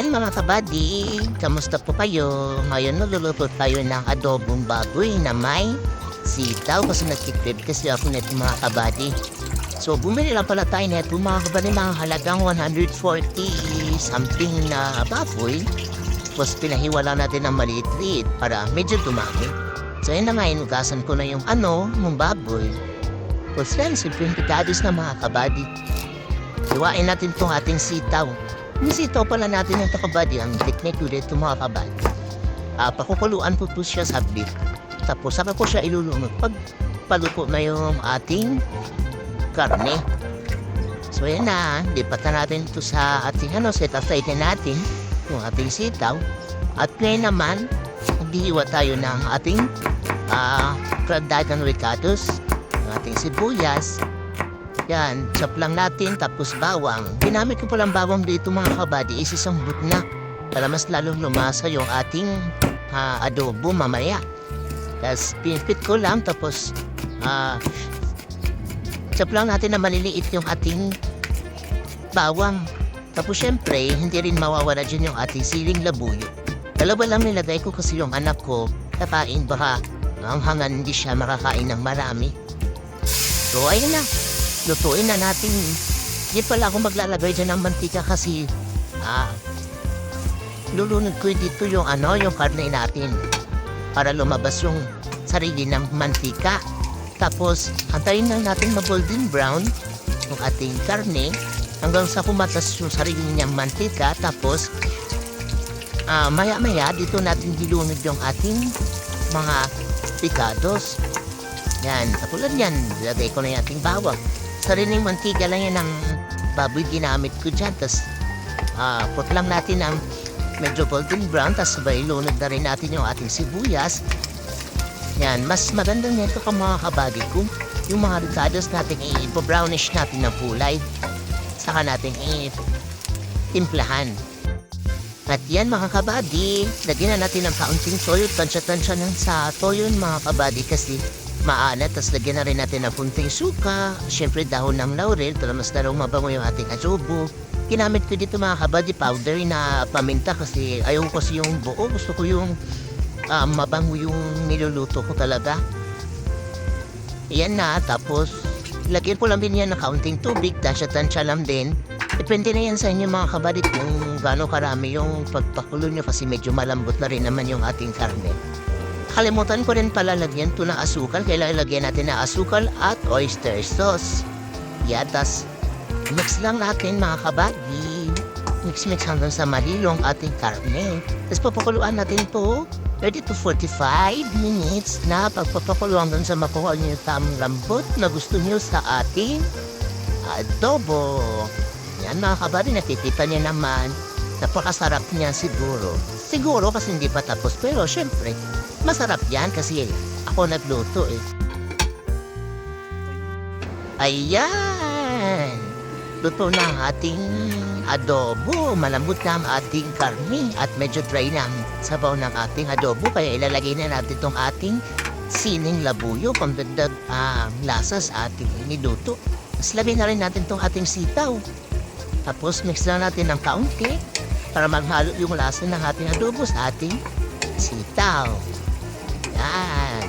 Yan mga kabady, kamusta po kayo? Ngayon naluluto tayo ng adobong baboy na may sitaw kasi nagtitrip kasi ako nito mga kabady. So bumili lang pala tayo nito mga kabady mga halagang 140 something na baboy. Tapos pinahiwala natin ng maliit-liit para medyo dumami. So yun na nga, inugasan ko na yung ano, yung baboy. Tapos yan, simple pitados na mga kabady. Iwain natin itong ating sitaw. Sitaw pala natin yung kabady, ang technique ulit itong mga kabady. Ah, pakukuluan po po siya sa beef. Tapos saka po siya ilulunod pag paluto na yung ating karne. So yan na, lipat na natin ito sa ating ano, set aside na natin yung ating sitaw. At ngayon naman, magdiiwa tayo ng ating ah, kradagan ricados, ng ating sibuyas, yan, chop lang natin tapos bawang. Ginamit ko palang bawang dito mga kabady is isang na para mas lalong lumasa yung ating ah, adobo mamaya. Tapos pinipit ko lang tapos ah, chop lang natin na maliliit yung ating bawang. Tapos syempre, hindi rin mawawala dyan yung ating siling labuyo. Dalawa lang nilagay ko kasi yung anak ko kakain baka ang hangan hindi siya makakain ng marami. So ayun na, lutuin na natin. Hindi pala ako maglalagay dyan ng mantika kasi ah, lulunod ko dito yung ano, yung karne natin para lumabas yung sarili ng mantika. Tapos, antayin lang natin ma-golden brown yung ating karne hanggang sa kumatas yung sarili niyang mantika. Tapos, ah, maya-maya dito natin dilunod yung ating mga picados. Yan, katulad yan, lagay ko na yung ating bawang. Sariling mantika lang yan ng baboy ginamit ko dyan. Tapos, ah, put lang natin ng medyo golden brown. Tapos, sabay lunod na rin natin yung ating sibuyas. Yan, mas maganda nito ka mga kabady ko. Yung mga ricados natin i-brownish natin ng kulay. Saka natin i-timplahan. At yan mga kabady, lagyan na natin ng kaunting toyo, tansya-tansya ng sa toyo mga kabady kasi maanat. Tapos lagyan na rin natin ng punting suka, syempre dahon ng laurel para mas lalong mabango yung ating adobo. Ginamit ko dito mga kabady powder na paminta kasi ayaw ko kasi yung buo. Gusto ko yung ah, mabango yung niluluto ko talaga. Yan na, tapos lagyan ko lang din yan ng kaunting tubig, tansya-tansya lang din. Depende na yan sa inyo mga kabady kung gaano karami yung pagpakulo nyo kasi medyo malambot na rin naman yung ating karne. Kalimutan ko rin pala lagyan to ng asukal. Kailangan lagyan natin ng asukal at oyster sauce. Yatas. Mix lang natin mga kabady. Mix-mix hanggang sa malilong ating karne. Tapos papakuluan natin po 30 to 45 minutes na pagpapakulo hanggang sa makuha niyo yung tamang lambot na gusto niyo sa ating adobo. Yan mga kabady, nakikita niya naman. Napakasarap niya siguro. Siguro kasi hindi pa tapos pero syempre, masarap yan kasi ako nagluto eh. Ayan! Luto na ang ating adobo. Malambot na ang ating karni at medyo dry na ang sabaw ng ating adobo. Kaya ilalagay na natin itong ating sining labuyo pangdagdag ah, lasa sa ating niluto. Tapos lagay na rin natin itong ating sitaw. Tapos mix lang natin ng kaunti para maghalo yung lasa ng ating adobo sa ating sitaw. Yan.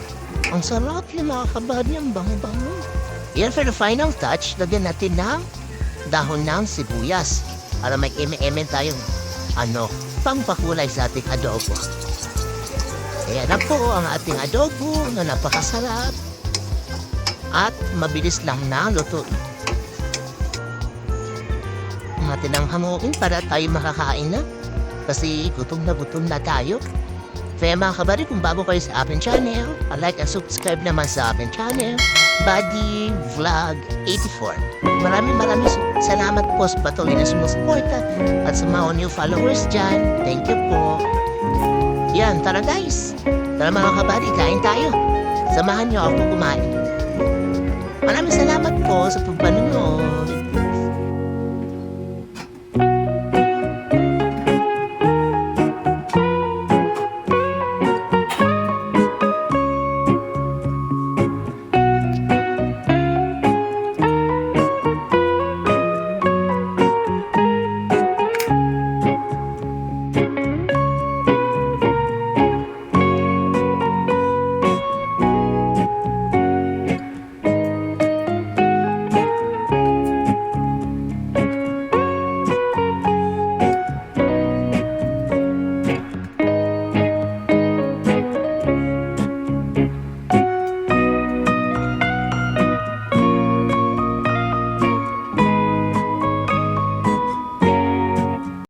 Ang sarap yung mga kabady, ang bango-bango. Yan for the final touch, lagyan natin ng dahon ng sibuyas para may eme-eme tayong ano, pangpakulay sa ating adobo. Kaya na po ang ating adobo na napakasarap at mabilis lang na luto. Natin ang hamuin para tayo makakain na kasi gutom na gutom na tayo. Kaya mga kabari, kung bago kayo sa akin channel, like at subscribe naman sa akin channel, Buddy Vlog 84. Maraming maraming salamat po sa patuloy na sumusuporta at sa mga new followers dyan. Thank you po. Yan, tara guys. Tara mga kabari, kain tayo. Samahan niyo ako kumain. Maraming salamat po sa pagpanonood.